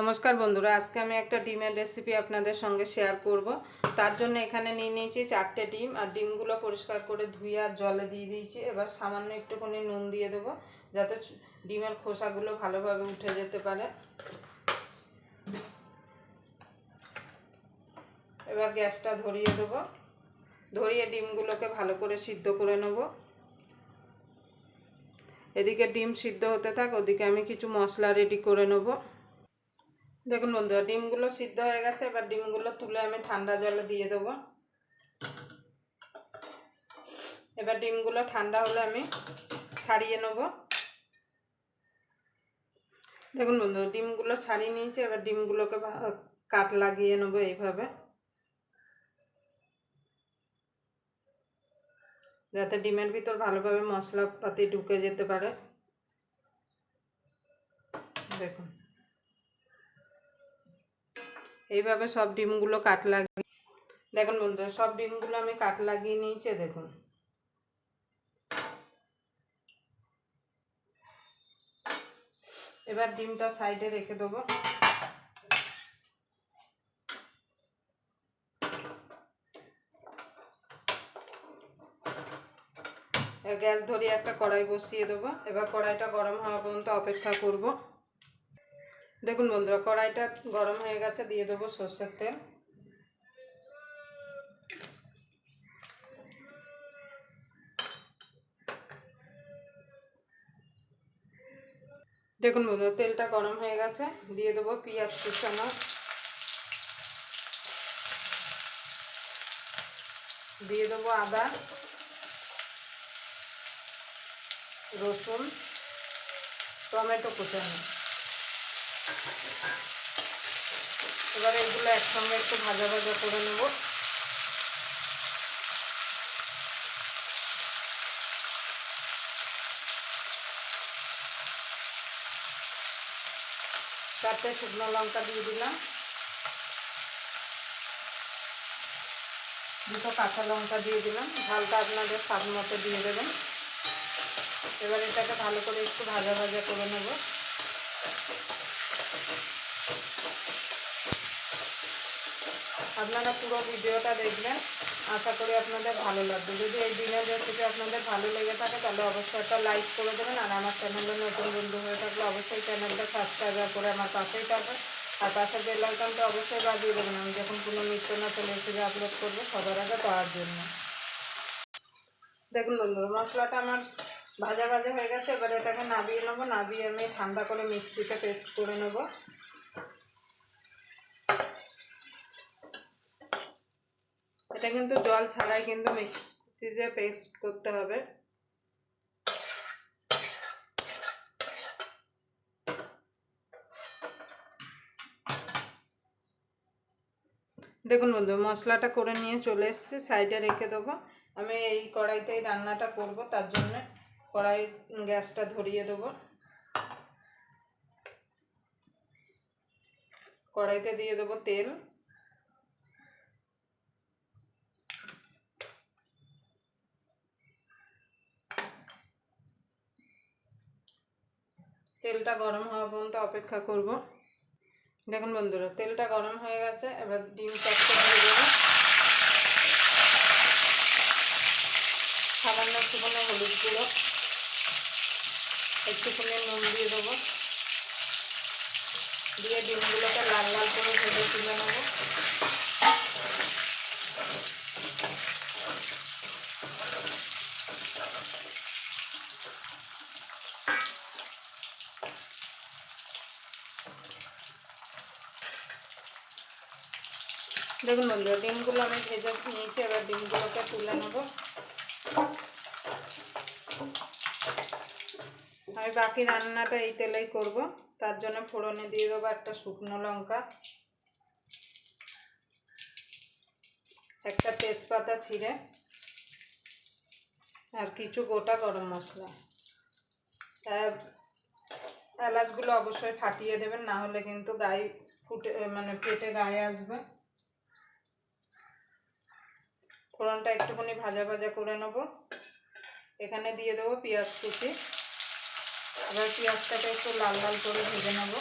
নমস্কার বন্ধুরা, আজকে আমি একটা ডিমের রেসিপি আপনাদের সঙ্গে শেয়ার করব। তার জন্য এখানে নিয়ে নিয়েছি চারটে ডিম, আর ডিমগুলো পরিষ্কার করে ধুয়ে আর জলে দিয়ে দিয়েছি। এবার সামান্য একটুখানি নুন দিয়ে দেবো, যাতে ডিমের খোসাগুলো ভালোভাবে উঠে যেতে পারে। এবার গ্যাসটা ধরিয়ে দেবো। ধরিয়ে ডিমগুলোকে ভালো করে সিদ্ধ করে নেব। এদিকে ডিম সিদ্ধ হতে থাক, ওদিকে আমি কিছু মশলা রেডি করে নেব। দেখুন বন্ধুরা, ডিমগুলো সিদ্ধ হয়ে গেছে, এবার ডিমগুলো তুলে আমি ঠান্ডা জলে দিয়ে দেবো। এবার ডিমগুলো ঠান্ডা হলে আমি ছাড়িয়ে নেব। দেখুন বন্ধু ডিমগুলো ছাড়িয়ে নিয়েছি, এবার ডিমগুলোকে কাট লাগিয়ে নেব এইভাবে। যাতে ডিমের ভিতর ভালোভাবে মশলাপাতি ঢুকে যেতে পারে। দেখুন। এইভাবে সব ডিমগুলো কাট লাগিয়ে দেখুন বন্ধুরা, সব ডিমগুলো আমি কাট লাগিয়ে নিয়েছি, দেখুন। এবার ডিমটা সাইডে রেখে দেবো। গ্যাস ধরিয়ে একটা কড়াই বসিয়ে দেবো। এবার কড়াইটা গরম হওয়া পর্যন্ত অপেক্ষা করব। দেখুন বন্ধুরা, কড়াইটা গরম হয়ে গেছে, দিয়ে দেবো সর্ষের তেল। দেখুন বন্ধুরা, তেলটা গরম হয়ে গেছে, দিয়ে দেবো পেঁয়াজ কুচানো। দিয়ে দেবো আদা, রসুন, টমেটো কুচানো। এবার এগুলো একসঙ্গে একটু ভাজা ভাজা করে নেব। চারটে শুকনো লঙ্কা দিয়ে দিলাম। দুটো কাঁচা লঙ্কা দিয়ে দিলাম। ঝালটা আপনাদের স্বাদ মতো দিয়ে দেবেন। এবার এটাকে ভালো করে একটু ভাজা ভাজা করে নেব। আপনারা পুরো ভিডিওটা দেখবেন। আশা করি আপনাদের ভালো লাগবে। যদি এই দিনের রেসিপি আপনাদের ভালো লেগে থাকে, তাহলে অবশ্যই একটা লাইক করে দেবেন। আর আমার চ্যানেলে নতুন বন্ধু হয়ে থাকলে অবশ্যই চ্যানেলটা সাবস্ক্রাইব করে আমার পাশেই থাকবেন। আর পাশের বেল অবশ্যই বাজিয়ে দেবেন। আমি যখন কোনো নিত্য নতুন রেসিপি আপলোড করব, সবার আগে পাওয়ার জন্য। দেখুন বন্ধুরা মশলাটা আমার ভাজা ভাজা হয়ে গেছে। এবার এটাকে নাবিয়ে নেব। নাবিয়ে আমি ঠান্ডা করে মিক্সিতে পেস্ট করে নেব। এটা কিন্তু জল ছাড়াই কিন্তু মিক্সিতে পেস্ট করতে হবে। দেখুন বন্ধু, মশলাটা করে নিয়ে চলে এসেছি, সাইডে রেখে দেবো। আমি এই কড়াইতেই রান্নাটা করব, তার জন্য কড়াই গ্যাসটা ধরিয়ে দেবো। কড়াইতে দিয়ে দেবো তেল। তেলটা গরম হওয়া পর্যন্ত অপেক্ষা করব। দেখুন বন্ধুরা, তেলটা গরম হয়ে গেছে, এবার ডিম চারটে দিয়ে দেবো। সামান্য একটুখানি হলুদ গুঁড়ো, একটুখানি নুন দিয়ে দেবো। দিয়ে ডিমগুলোকে লাল লাল করে ভেজে তুলে নেব। দেখুন বন্ধুরা, ডিমগুলো আমি ভেজে নিয়েছি, এবার ডিমগুলোকে তুলে নেব। আমি বাকি রান্নাটা এই তেলেই করব, তার জন্য ফোড়নে দিয়ে দেবো একটা শুকনো লঙ্কা, একটা তেজপাতা ছিঁড়ে, আর কিছু গোটা গরম মশলা। এলাচগুলো অবশ্যই ফাটিয়ে দেবেন, না হলে কিন্তু গায়ে ফুটে মানে পেটে গায়ে আসবে। ফোড়নটা একটুখানি ভাজা ভাজা করে নেব। এখানে দিয়ে দেবো পেঁয়াজ কুচি। এবার পেঁয়াজটাকে একটু লাল লাল করে ভেজে নেব।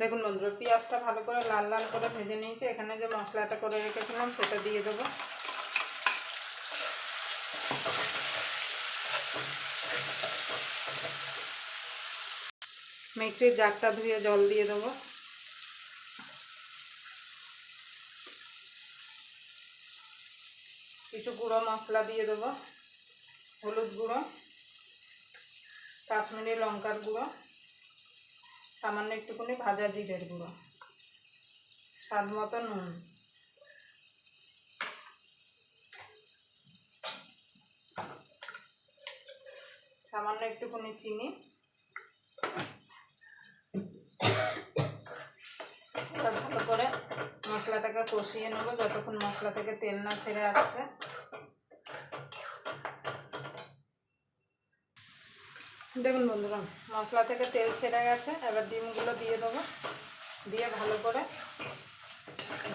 দেখুন বন্ধুরা, পেঁয়াজটা ভালো করে লাল লাল করে ভেজে নিয়েছি। এখানে যে মশলাটা করে রেখেছিলাম, সেটা দিয়ে দেবো। মিক্সির জারটা ধুয়ে জল দিয়ে দেবো। কিছু গুঁড়ো মশলা দিয়ে দেবো, হলুদ গুঁড়ো, কাশ্মীরি লঙ্কার গুঁড়ো। সামান্য একটুখানি ভাজা জিরের গুঁড়ো। স্বাদ মতো নুন। সামান্য একটুখানি চিনি। ভালো করে মশলাটাকে কষিয়ে নেব, যতক্ষণ মশলা থেকে তেল না ছেড়ে আসছে। দেখুন বন্ধুরা, মশলা থেকে তেল ছেড়ে গেছে, এবার ডিমগুলো দিয়ে দেবো। দিয়ে ভালো করে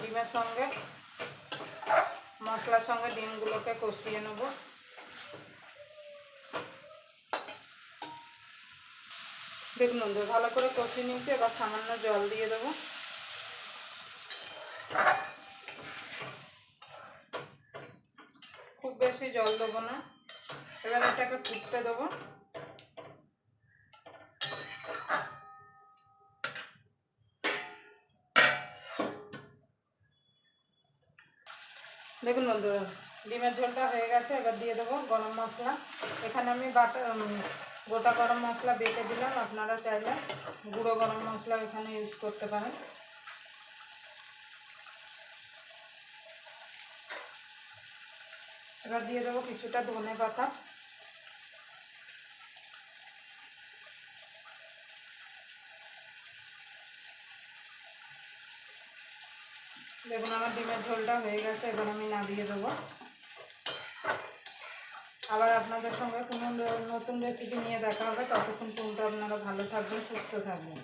ডিমের সঙ্গে, মশলার সঙ্গে ডিমগুলোকে কষিয়ে নেব। দেখুন বন্ধুরা, ভালো করে কষিয়ে নিচ্ছি এবার সামান্য জল দিয়ে দেবো। খুব বেশি জল দেবো না, এবার এটাকে ফুটতে দেবো। দেখুন বন্ধুরা ডিমের ঝোলটা হয়ে গেছে, এবার দিয়ে দেবো গরম মশলা। এখানে আমি বাটা গোটা গরম মশলা বেটে দিলাম। আপনারা চাইলে গুঁড়ো গরম মশলা এখানে ইউজ করতে পারেন। এবার দিয়ে দেবো কিছুটা ধনে পাতা দেখুন, আমার ডিমের ঝোলটা হয়ে গেছে, এবার আমি নামিয়ে দেবো। আবার আপনাদের সঙ্গে কোনো নতুন রেসিপি নিয়ে দেখা হবে। ততক্ষণ কিন্তু আপনারা ভালো থাকবেন, সুস্থ থাকবেন।